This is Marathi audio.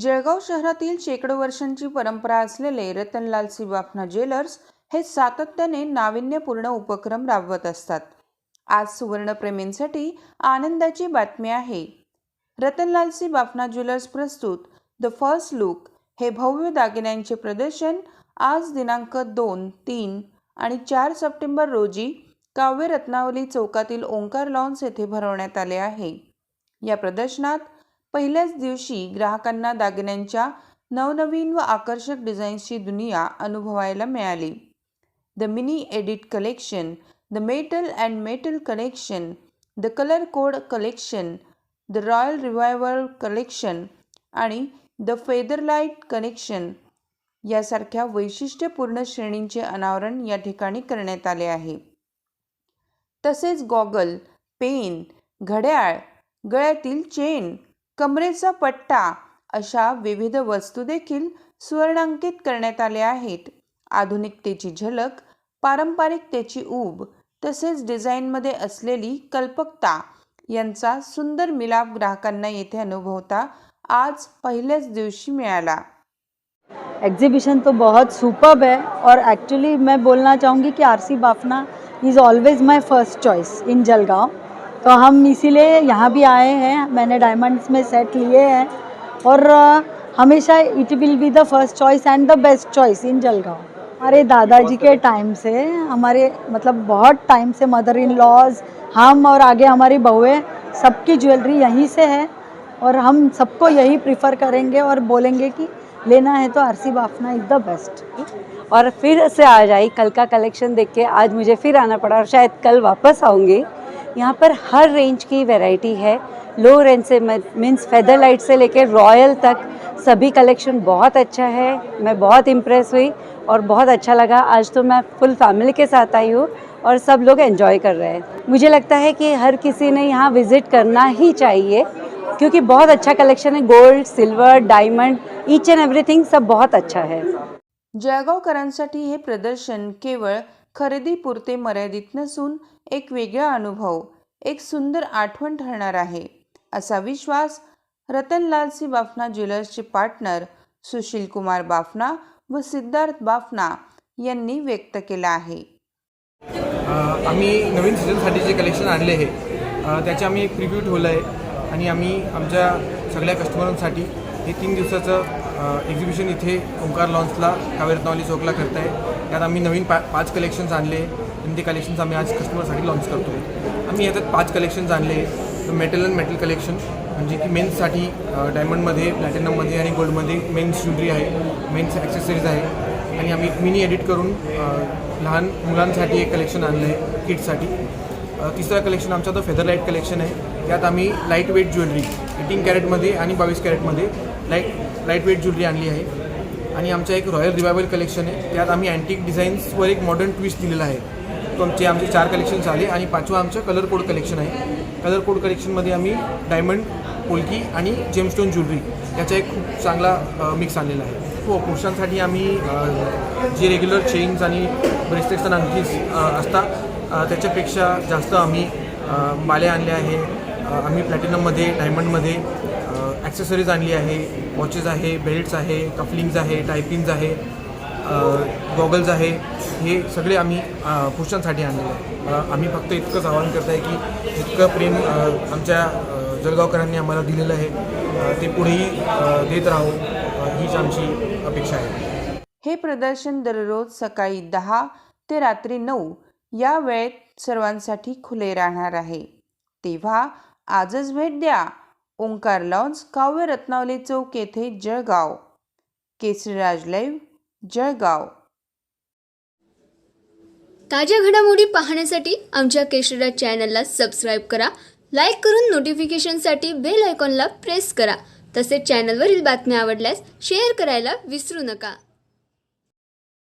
जळगाव शहरातील शेकडो वर्षांची परंपरा असलेले रतनलाल सिवाफना ज्वेलर्स हे सातत्याने नाविन्यपूर्ण उपक्रम राबवत असतात. आज सुवर्णप्रेमींसाठी आनंदाची बातमी आहे. रतनलाल सी बाफना ज्वेलर्स प्रस्तुत द फर्स्ट लुक हे भव्य दागिन्यांचे प्रदर्शन आज दिनांक दोन तीन आणि चार सप्टेंबर रोजी काव्य रत्नावली चौकातील ओंकार लॉन्स येथे भरवण्यात आले आहे. या प्रदर्शनात पहिल्याच दिवशी ग्राहकांना दागिन्यांच्या नवनवीन व आकर्षक डिझाईन्सची दुनिया अनुभवायला मिळाली. The mini edit collection the metal and metal collection the colour code collection the royal revival collection आणि द फेदरलाईट कलेक्शन यासारख्या वैशिष्ट्यपूर्ण श्रेणींचे अनावरण या ठिकाणी करण्यात आले आहे. तसेच गॉगल पेन घड्याळ गळ्यातील चेन कमरेचा पट्टा अशा विविध वस्तू देखील सुवर्णांकित करण्यात आल्या आहेत. आधुनिकतेची झलक पारंपरिकतेची ऊब तसेच डिझाईनमध्ये असलेली कल्पकता यांचा सुंदर मिलाप ग्राहकांना येथे अनुभवता आज पहिल्याच दिवशी मिळाला. एग्जीबिशन तो बहुत सुपर्ब है और एक्चुअली मैं बोलना चाहूँगी कि RC Bafna is always my first choice in Jalgaon तो हम इसीलिए यहाँ भी आए हैं। मैंने डायमंड्स में सेट लिए हैं। और हमेशा it will be the first choice and the best choice in Jalgaon. हमारे दादाजी के टाइम से हमारे मतलब बहुत टाइम से मदर इन लॉज हम और आगे हमारी बहुएँ सबकी ज्वेलरी यहीं से है। और हम सबको यही प्रिफर करेंगे और बोलेंगे कि लेना है तो RC Bafna is the best और फिर से आ आई कल का कलेक्शन देख के। आज मुझे फिर आना पड़ा और शायद कल वापस आऊँगी। यहाँ पर हर रेंज की वैरायटी है। लो रेंज से मीन्स फेदर लाइट से लेकर रॉयल तक सभी कलेक्शन बहुत अच्छा है। मैं बहुत इम्प्रेस हुई और बहुत अच्छा लगा। आज तो मैं फुल फैमिली के साथ आई हूँ और सब लोग एंजॉय कर रहे हैं। मुझे लगता है कि हर किसी ने यहाँ विज़िट करना ही चाहिए, क्योंकि बहुत अच्छा कलेक्शन है। Gold silver diamond each and everything सब बहुत अच्छा है। जळगावकरांसाठी हे प्रदर्शन केवळ खरेदीपुरते मर्यादित नसून एक वेगळा अनुभव एक सुंदर आठवण ठरणार आहे. असा विश्वास रतनलाल सी बाफना ज्वेलर्सचे पार्टनर सुशील कुमार बाफना व सिद्धार्थ बाफना यांनी व्यक्त केला आहे. आम्ही नवीन सीझनसाठी जे कलेक्शन आणले आहे त्याचे आम्ही एक प्रिव्ह्यू ठेवलं आहे. आणि आम्ही आमच्या सगळ्या कस्टमरांसाठी हे तीन दिवसाचं एक्झिबिशन इथे ओंकार लॉन्सला कावेरत्नावली चौकला करत आहे. त्यात आम्ही नवीन पा पाच कलेक्शन्स आणले. आणि ते कलेक्शन्स आम्ही आज कस्टमरसाठी लॉन्च करतो. आम्ही याच्यात पाच कलेक्शन्स आणले. मेटल अँड मेटल कलेक्शन म्हणजे की मेन्ससाठी डायमंडमध्ये प्लॅटिनममध्ये आणि गोल्डमध्ये मेन्स ज्वेलरी आहे मेन्स ॲक्सेसरीज आहे. आणि आम्ही मिनी एडिट करून लहान मुलांसाठी एक कलेक्शन आणलं आहे किड्ससाठी तिसरं कलेक्शन आमचा तो फेदर लाइट कलेक्शन आहे. त्यात आम्ही लाइट वेट ज्वेलरी एटीन कॅरेटमध्ये आणि बावीस कॅरेटमध्ये लाइट लाइट वेट ज्वेलरी आणली आहे. आणि आमचं एक रॉयल रिवायवल कलेक्शन आहे. त्यात आम्ही अँटिक डिझाईन्सवर एक मॉडर्न ट्विस्ट दिलेला आहे. तो आमचे आमचे चार कलेक्शन्स आले आणि पाचवं आमचं कलर कोड कलेक्शन आहे. कलर कोड कलेक्शनमध्ये आम्ही डायमंड पोलकी आणि जेमस्टोन ज्वेलरी याचा एक खूप चांगला मिक्स आणलेला आहे. हो पुरुषांसाठी आम्ही जे रेग्युलर चेन्स आणि ब्रेसलेट्स आणि अंगठीज असतात त्याच्यापेक्षा जास्त आम्ही माले आणले आहे. आम्ही प्लॅटिनममध्ये डायमंडमध्ये ॲक्सेसरीज आणली आहे वॉचेस आहे बेल्ट्स आहे कफलिंग्ज आहे टायपिंग्ज आहे गॉगल्स आहे. हे सगळे आम्ही पुरुषांसाठी आणलेले आहे. आम्ही फक्त इतकंच आवाहन करत आहे की इतकं प्रेम आमच्या जळगावकरांनी आम्हाला दिलेलं आहे. ते पुढेही देत राहू हीच आमची अपेक्षा आहे. हे प्रदर्शन दररोज सकाळी दहा ते रात्री नऊ या वेळेत सर्वांसाठी खुले राहणार आहे. तेव्हा आजच भेट द्या. ओंकार लॉन्स काव्य रत्नावली चौक येथे जळगाव. केसरीराज लाईव्ह जळगाव. ताज्या घडामोडी पाहण्यासाठी आमच्या केसरीराज चॅनलला सबस्क्राईब करा लाईक करून नोटिफिकेशनसाठी बेल आयकॉनला प्रेस करा. तसेच चॅनलवरील बातम्या आवडल्यास शेअर करायला विसरू नका.